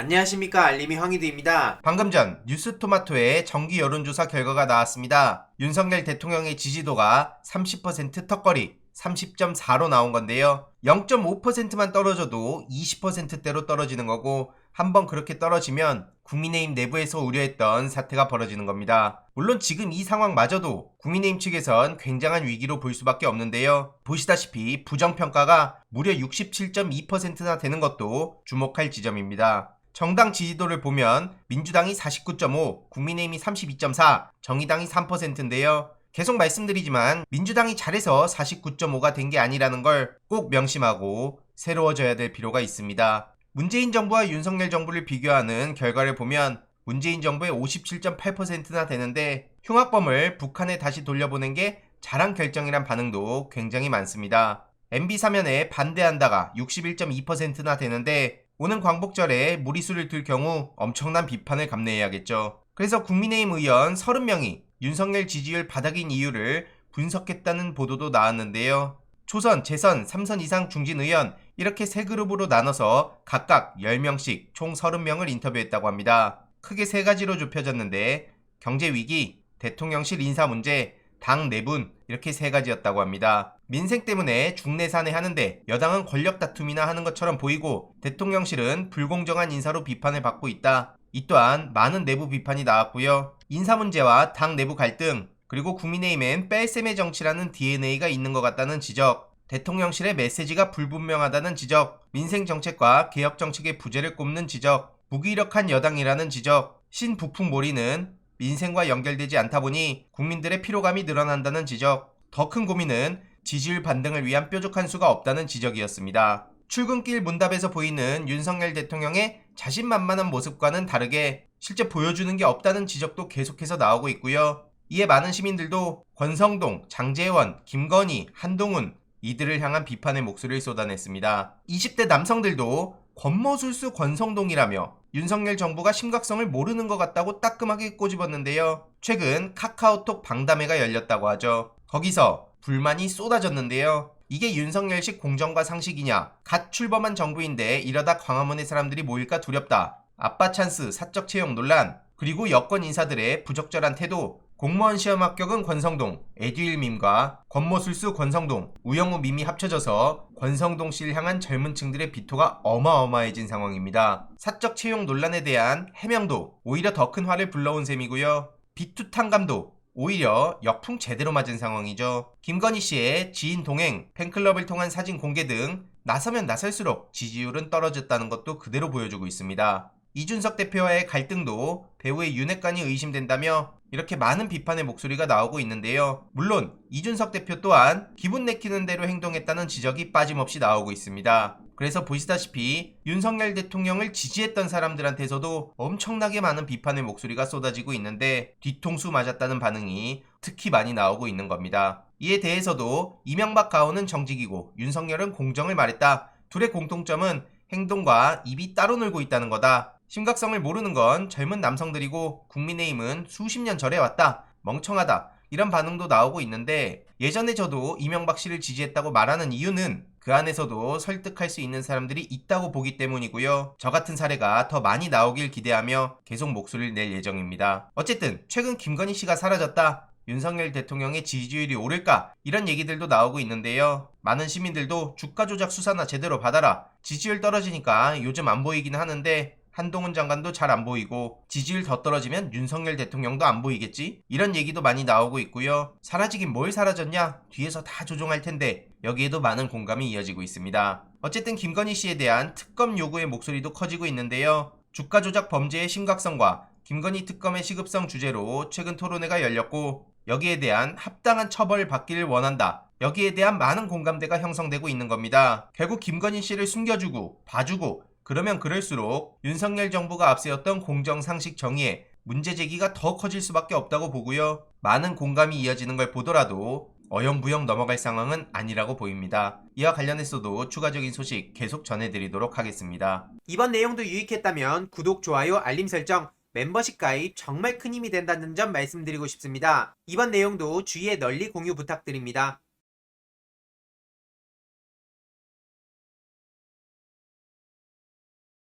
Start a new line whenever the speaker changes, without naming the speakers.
안녕하십니까 알림이 황희두입니다.
방금 전 뉴스토마토의 정기 여론조사 결과가 나왔습니다. 윤석열 대통령의 지지도가 30% 턱걸이 30.4로 나온 건데요. 0.5%만 떨어져도 20%대로 떨어지는 거고 한번 그렇게 떨어지면 국민의힘 내부에서 우려했던 사태가 벌어지는 겁니다. 물론 지금 이 상황마저도 국민의힘 측에선 굉장한 위기로 볼 수밖에 없는데요. 보시다시피 부정평가가 무려 67.2%나 되는 것도 주목할 지점입니다. 정당 지지도를 보면 민주당이 49.5, 국민의힘이 32.4, 정의당이 3%인데요. 계속 말씀드리지만 민주당이 잘해서 49.5가 된 게 아니라는 걸 꼭 명심하고 새로워져야 될 필요가 있습니다. 문재인 정부와 윤석열 정부를 비교하는 결과를 보면 문재인 정부의 57.8%나 되는데 흉악범을 북한에 다시 돌려보낸 게 잘한 결정이란 반응도 굉장히 많습니다. MB 사면에 반대한다가 61.2%나 되는데 오는 광복절에 무리수를 둘 경우 엄청난 비판을 감내해야겠죠. 그래서 국민의힘 의원 30명이 윤석열 지지율 바닥인 이유를 분석했다는 보도도 나왔는데요. 초선, 재선, 3선 이상 중진 의원 이렇게 세 그룹으로 나눠서 각각 10명씩 총 30명을 인터뷰했다고 합니다. 크게 세 가지로 좁혀졌는데 경제 위기, 대통령실 인사 문제, 당 내분 이렇게 세 가지였다고 합니다. 민생 때문에 중내산해 하는데 여당은 권력 다툼이나 하는 것처럼 보이고 대통령실은 불공정한 인사로 비판을 받고 있다. 이 또한 많은 내부 비판이 나왔고요. 인사 문제와 당 내부 갈등 그리고 국민의힘엔 뺄셈의 정치라는 DNA가 있는 것 같다는 지적 대통령실의 메시지가 불분명하다는 지적 민생 정책과 개혁 정책의 부재를 꼽는 지적 무기력한 여당이라는 지적 신부풍 몰이는 민생과 연결되지 않다 보니 국민들의 피로감이 늘어난다는 지적, 더 큰 고민은 지지율 반등을 위한 뾰족한 수가 없다는 지적이었습니다. 출근길 문답에서 보이는 윤석열 대통령의 자신만만한 모습과는 다르게 실제 보여주는 게 없다는 지적도 계속해서 나오고 있고요. 이에 많은 시민들도 권성동, 장재원, 김건희, 한동훈 이들을 향한 비판의 목소리를 쏟아냈습니다. 20대 남성들도 권모술수 권성동이라며 윤석열 정부가 심각성을 모르는 것 같다고 따끔하게 꼬집었는데요. 최근 카카오톡 방담회가 열렸다고 하죠. 거기서 불만이 쏟아졌는데요. 이게 윤석열식 공정과 상식이냐? 갓 출범한 정부인데 이러다 광화문에 사람들이 모일까 두렵다. 아빠 찬스 사적 채용 논란 그리고 여권 인사들의 부적절한 태도 공무원 시험 합격은 권성동, 에듀일 밈과 권모술수 권성동, 우영우 밈이 합쳐져서 권성동 씨를 향한 젊은 층들의 비토가 어마어마해진 상황입니다. 사적 채용 논란에 대한 해명도 오히려 더 큰 화를 불러온 셈이고요. 비투탕감도 오히려 역풍 제대로 맞은 상황이죠. 김건희 씨의 지인 동행, 팬클럽을 통한 사진 공개 등 나서면 나설수록 지지율은 떨어졌다는 것도 그대로 보여주고 있습니다. 이준석 대표와의 갈등도 배우의 윤핵관이 의심된다며 이렇게 많은 비판의 목소리가 나오고 있는데요. 물론 이준석 대표 또한 기분 내키는 대로 행동했다는 지적이 빠짐없이 나오고 있습니다. 그래서 보시다시피 윤석열 대통령을 지지했던 사람들한테서도 엄청나게 많은 비판의 목소리가 쏟아지고 있는데 뒤통수 맞았다는 반응이 특히 많이 나오고 있는 겁니다. 이에 대해서도 이명박 가오는 정직이고 윤석열은 공정을 말했다. 둘의 공통점은 행동과 입이 따로 놀고 있다는 거다. 심각성을 모르는 건 젊은 남성들이고 국민의힘은 수십 년 전에 왔다. 멍청하다. 이런 반응도 나오고 있는데 예전에 저도 이명박 씨를 지지했다고 말하는 이유는 그 안에서도 설득할 수 있는 사람들이 있다고 보기 때문이고요. 저 같은 사례가 더 많이 나오길 기대하며 계속 목소리를 낼 예정입니다. 어쨌든 최근 김건희 씨가 사라졌다. 윤석열 대통령의 지지율이 오를까? 이런 얘기들도 나오고 있는데요. 많은 시민들도 주가 조작 수사나 제대로 받아라. 지지율 떨어지니까 요즘 안 보이긴 하는데 한동훈 장관도 잘 안 보이고 지지율 더 떨어지면 윤석열 대통령도 안 보이겠지? 이런 얘기도 많이 나오고 있고요. 사라지긴 뭘 사라졌냐? 뒤에서 다 조종할 텐데 여기에도 많은 공감이 이어지고 있습니다. 어쨌든 김건희 씨에 대한 특검 요구의 목소리도 커지고 있는데요. 주가 조작 범죄의 심각성과 김건희 특검의 시급성 주제로 최근 토론회가 열렸고 여기에 대한 합당한 처벌을 받기를 원한다. 여기에 대한 많은 공감대가 형성되고 있는 겁니다. 결국 김건희 씨를 숨겨주고 봐주고 그러면 그럴수록 윤석열 정부가 앞세웠던 공정상식 정의에 문제 제기가 더 커질 수밖에 없다고 보고요. 많은 공감이 이어지는 걸 보더라도 어영부영 넘어갈 상황은 아니라고 보입니다. 이와 관련해서도 추가적인 소식 계속 전해드리도록 하겠습니다.
이번 내용도 유익했다면 구독, 좋아요, 알림 설정, 멤버십 가입 정말 큰 힘이 된다는 점 말씀드리고 싶습니다. 이번 내용도 주위에 널리 공유 부탁드립니다.